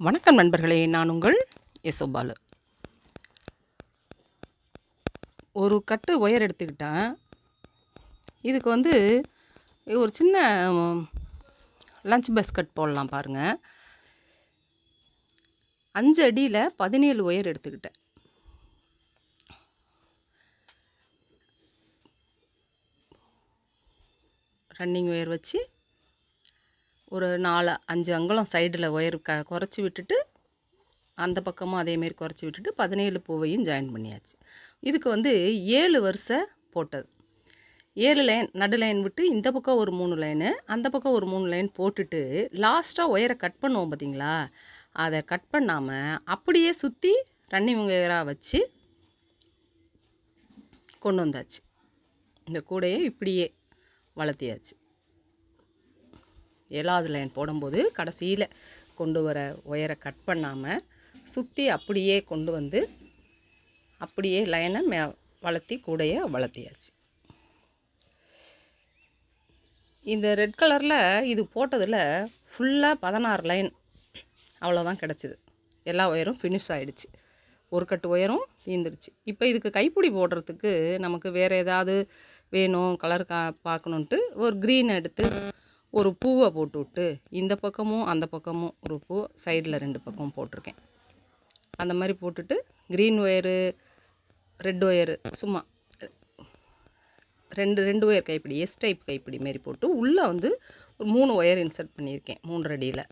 வணக்கம் நண்பர்களே நான் உங்கள் யசோபாலு ஒரு கட்டு ஒயர் எடுத்துக்கிட்டேன். இதுக்கு வந்து ஒரு சின்ன லஞ்ச் பஸ்கட் போடலாம் பாருங்கள் அஞ்சு அடியில் பதினேழு ஒயர் எடுத்துக்கிட்டேன். ரன்னிங் ஒயர் வச்சு ஒரு நாலு அஞ்சு அங்குலம் சைடில் ஒயர் க குறைச்சி விட்டுட்டு அந்த பக்கமும் அதேமாரி குறைச்சி விட்டுட்டு பதினேழு பூவையும் ஜாயின் பண்ணியாச்சு. இதுக்கு வந்து ஏழு வரிசை போட்டது. ஏழு லைன் நடு லைன் விட்டு இந்த பக்கம் ஒரு மூணு லைனு அந்த பக்கம் ஒரு மூணு லைன் போட்டுட்டு லாஸ்ட்டாக ஒயரை கட் பண்ணுவோம் பார்த்தீங்களா அதை கட் பண்ணாமல் அப்படியே சுற்றி ரன்னிங் ஒயராக வச்சு கொண்டு வந்தாச்சு. இந்த கூடையை இப்படியே வளர்த்தியாச்சு. ஏழாவது லைன் போடும்போது கடைசியில் கொண்டு வர ஒயரை கட் பண்ணாமல் சுற்றி அப்படியே கொண்டு வந்து அப்படியே லைனை மே வளர்த்தி கூடைய வளர்த்தியாச்சு. இந்த ரெட் கலரில் இது போட்டதில் ஃபுல்லாக பதினாறு லைன் அவ்வளோதான் கிடச்சிது. எல்லா ஒயரும் ஃபினிஷ் ஆகிடுச்சு ஒரு கட்டு ஒயரும் தீந்துருச்சு இப்போ இதுக்கு கைப்பிடி போடுறதுக்கு நமக்கு வேறு ஏதாவது வேணும் கலர் கா பார்க்கணுன்ட்டு ஒரு க்ரீன் எடுத்து ஒரு பூவை போட்டு விட்டு இந்த பக்கமும் அந்த பக்கமும் ஒரு பூ சைடில் ரெண்டு பக்கமும் போட்டிருக்கேன். அந்த மாதிரி போட்டுட்டு க்ரீன் ஒயரு ரெட் ஒயரு சும்மா ரெண்டு ரெண்டு ஒயர் கைப்பிடி எஸ் டைப் கைப்பிடி மாரி போட்டு உள்ளே வந்து ஒரு மூணு ஒயர் இன்சர்ட் பண்ணியிருக்கேன் மூன்று அடியில்.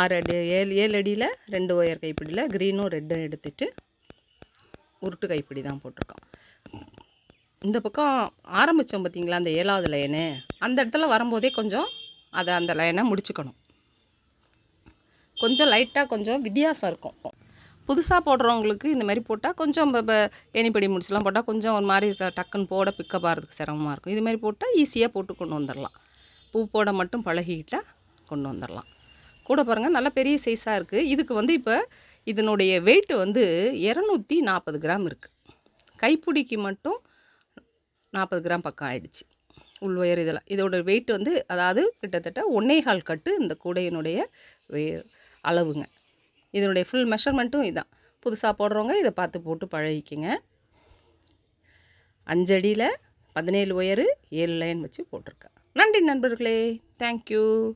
ஆறு அடி ஏழு ஏழு அடியில் ரெண்டு ஒயர் கைப்பிடியில் க்ரீனும் ரெட்டும் எடுத்துட்டு உருட்டு கைப்பிடி தான் போட்டிருக்கோம். இந்த பக்கம் ஆரம்பித்தோம் பார்த்தீங்களா அந்த ஏழாவது லைனு அந்த இடத்துல வரும்போதே கொஞ்சம் அதை அந்த லைனை முடிச்சுக்கணும். கொஞ்சம் லைட்டாக கொஞ்சம் வித்தியாசம் இருக்கும். புதுசாக போடுறவங்களுக்கு இந்த மாதிரி போட்டால் கொஞ்சம் இப்போ ஏணிப்படி முடிச்செலாம் போட்டால் கொஞ்சம் ஒரு மாதிரி டக்குன்னு போட பிக்கப் ஆகிறதுக்கு சிரமமாக இருக்கும். இது மாதிரி போட்டால் ஈஸியாக போட்டு கொண்டு வந்துடலாம் பூ போட மட்டும் பழகிக்கிட்டால் கொண்டு வந்துடலாம் கூட பாருங்கள் நல்ல பெரிய சைஸாக இருக்குது இதுக்கு வந்து இப்போ இதனுடைய வெயிட் வந்து இரநூத்தி நாற்பது கிராம் இருக்குது கைப்பிடிக்கு மட்டும் நாற்பது கிராம் பக்கம் ஆயிடுச்சு. உள் ஒயர் இதெல்லாம். இதோட வெயிட் வந்து அதாவது கிட்டத்தட்ட ஒன்னேகால் கட்டு இந்த கூடையினுடைய வெ- அளவுங்க. இதனுடைய ஃபுல் மெஷர்மெண்ட்டும் இதுதான் புதுசாக போடுறவங்க இதை பார்த்து போட்டு பழகிக்கிங்க. அஞ்சடியில் பதினேழு ஒயரு ஏழு லைன் வச்சு போட்டிருக்கேன். நன்றி நண்பர்களே. தேங்க்யூ